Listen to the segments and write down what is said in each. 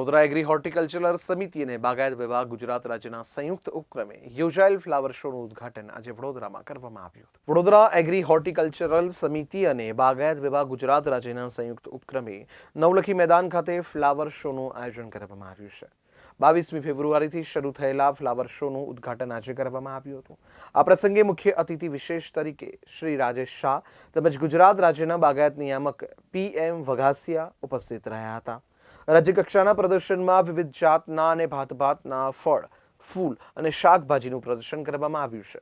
Vadodara agri હોર્ટિકલ્ચરલ સમિતિ અને બાગાયત વિભાગ ગુજરાત રાજ્યના સંયુક્ત ઉપક્રમે યોજાયેલ ફ્લાવર શોનું ઉદ્ઘાટન આજે વડોદરામાં કરવામાં આવ્યું હતું. વડોદરા એગ્રી હોર્ટિકલ્ચરલ સમિતિ અને બાગાયત વિભાગ ગુજરાત રાજ્યના સંયુક્ત ઉપક્રમે નવલખી મેદાન ખાતે ફ્લાવર શોનું આયોજન કરવામાં આવ્યું છે. બાવીસમી ફેબ્રુઆરીથી શરૂ થયેલા ફ્લાવર શોનું ઉદ્ઘાટન આજે કરવામાં આવ્યું હતું. આ પ્રસંગે મુખ્ય અતિથિ વિશેષ તરીકે શ્રી રાજેશ શાહ તેમજ ગુજરાત રાજ્યના બાગાયત નિયામક પી એમ વઘાસિયા ઉપસ્થિત રહ્યા હતા. રાજ્યકક્ષાના પ્રદર્શનમાં વિવિધ જાતના અને ભાતભાતના ફળ, ફૂલ અને શાકભાજીનું પ્રદર્શન કરવામાં આવ્યું છે.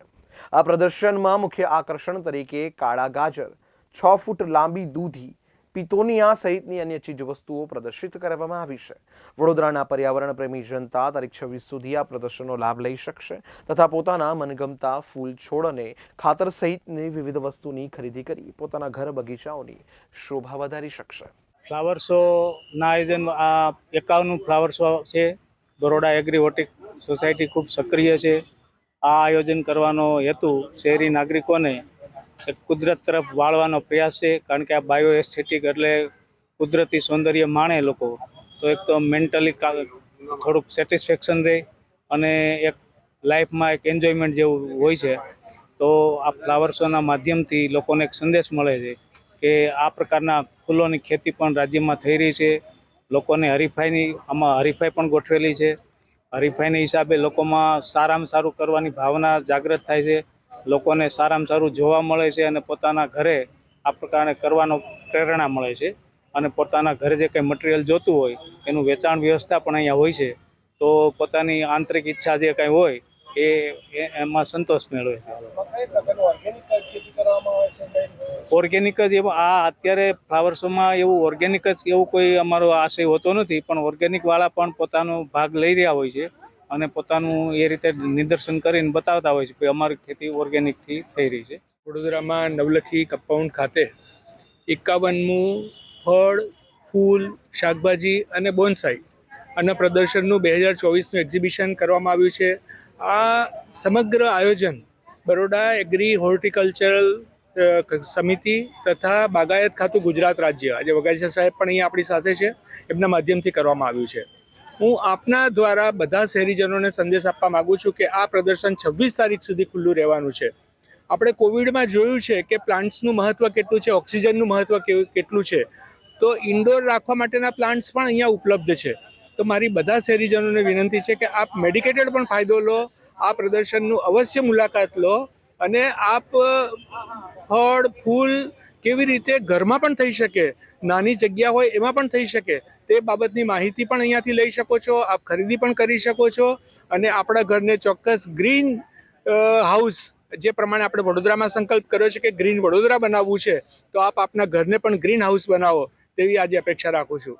આ પ્રદર્શનમાં મુખ્ય આકર્ષણ તરીકે કાળા ગાજર, છ ફૂટ લાંબી દૂધી, પિતોનિયા સહિતની અન્ય ચીજવસ્તુઓ પ્રદર્શિત કરવામાં આવી છે. વડોદરાના પર્યાવરણ પ્રેમી જનતા તારીખ છવ્વીસ સુધી આ પ્રદર્શનનો લાભ લઈ શકશે તથા પોતાના મનગમતા ફૂલ છોડ અને ખાતર સહિતની વિવિધ વસ્તુની ખરીદી કરી પોતાના ઘર બગીચાઓની શોભા વધારી શકશે. ફ્લાવર શોના આયોજન, આ એકાવનું ફ્લાવર શો છે. બરોડા એગ્રી હોર્ટિક સોસાયટી ખૂબ સક્રિય છે. આ આયોજન કરવાનો હેતુ શહેરી નાગરિકોને એક કુદરત તરફ વાળવાનો પ્રયાસ છે. કારણ કે આ બાયો એસ્થેટિક એટલે કુદરતી સૌંદર્ય માણે લોકો. તો એક તો મેન્ટલી થોડુંક સેટિસ્ફેક્શન રહે અને એક લાઈફમાં એક એન્જોયમેન્ટ જેવું હોય છે. તો આ ફ્લાવર શોના માધ્યમથી લોકોને એક સંદેશ મળે છે. કે આ પ્રકારના ફૂલોની ખેતી પણ રાજ્યમાં થઈ રહી છે. લોકોને હરીફાઈની, આમાં હરીફાઈ પણ ગોઠવેલી છે. હરીફાઈના હિસાબે લોકોમાં સારામાં સારું કરવાની ભાવના જાગૃત થાય છે. લોકોને સારામાં સારું જોવા મળે છે અને પોતાના ઘરે આ પ્રકારે કરવાનો પ્રેરણા મળે છે. અને પોતાના ઘરે જે કંઈ મટીરિયલ જોતું હોય, એનું વેચાણ વ્યવસ્થા પણ અહીંયા હોય છે. તો પોતાની આંતરિક ઈચ્છા જે કંઈ હોય, એ એમાં સંતોષ મેળવે છે. ઓર્ગેનિક કરવામાં આવે છે ઓર્ગેનિક જ એવું આ અત્યારે ફ્લાવર શોમાં એવું ઓર્ગેનિક જ એવું કોઈ અમારો આશય હોતો નથી પણ ઓર્ગેનિક વાળા પણ પોતાનો ભાગ લઈ રહ્યા હોય છે અને પોતાનું એ રીતે નિદર્શન કરીને બતાવતા હોય છે કે અમારી ખેતી ઓર્ગેનિકથી થઈ રહી છે. વડોદરામાં નવલખી કમ્પાઉન્ડ ખાતે એકાવનમું ફળ ફૂલ શાકભાજી અને બોન્સાઈ અને પ્રદર્શનનું બે હજાર ચોવીસનું એક્ઝિબિશન કરવામાં આવ્યું છે. આ સમગ્ર આયોજન બરોડા એગ્રી હોર્ટિકલ્ચરલ સમિતિ તથા બાગાયત ખાતું ગુજરાત રાજ્ય. આજે વગાસિયા સાહેબ પણ અહીંયા આપણી સાથે છે. એમના માધ્યમથી કરવામાં આવ્યું છે. હું આપના દ્વારા બધા શહેરીજનોને સંદેશ આપવા માગું છું કે આ પ્રદર્શન છવ્વીસ તારીખ સુધી ખુલ્લું રહેવાનું છે. આપણે કોવિડમાં જોયું છે કે પ્લાન્ટ્સનું મહત્ત્વ કેટલું છે, ઓક્સિજનનું મહત્ત્વ કેટલું છે. તો ઇન્ડોર રાખવા માટેના પ્લાન્ટ્સ પણ અહીંયા ઉપલબ્ધ છે. તો મારી બધા શહેરીજનોને વિનંતી છે કે આપ મેડિકેટેડ પણ ફાયદો લો, આ પ્રદર્શનનું અવશ્ય મુલાકાત લો અને આપ ફળ, ફૂલ કેવી રીતે ઘરમાં પણ થઈ શકે, નાની જગ્યા હોય એમાં પણ થઈ શકે, તે બાબતની માહિતી પણ અહીંયાથી લઈ શકો છો, આપ ખરીદી પણ કરી શકો છો અને આપણા ઘરને ચોક્કસ ગ્રીન હાઉસ જે પ્રમાણે આપણે વડોદરામાં સંકલ્પ કર્યો છે કે ગ્રીન વડોદરા બનાવવું છે, તો આપ આપના ઘરને પણ ગ્રીન હાઉસ બનાવો તેવી આજે અપેક્ષા રાખું છું.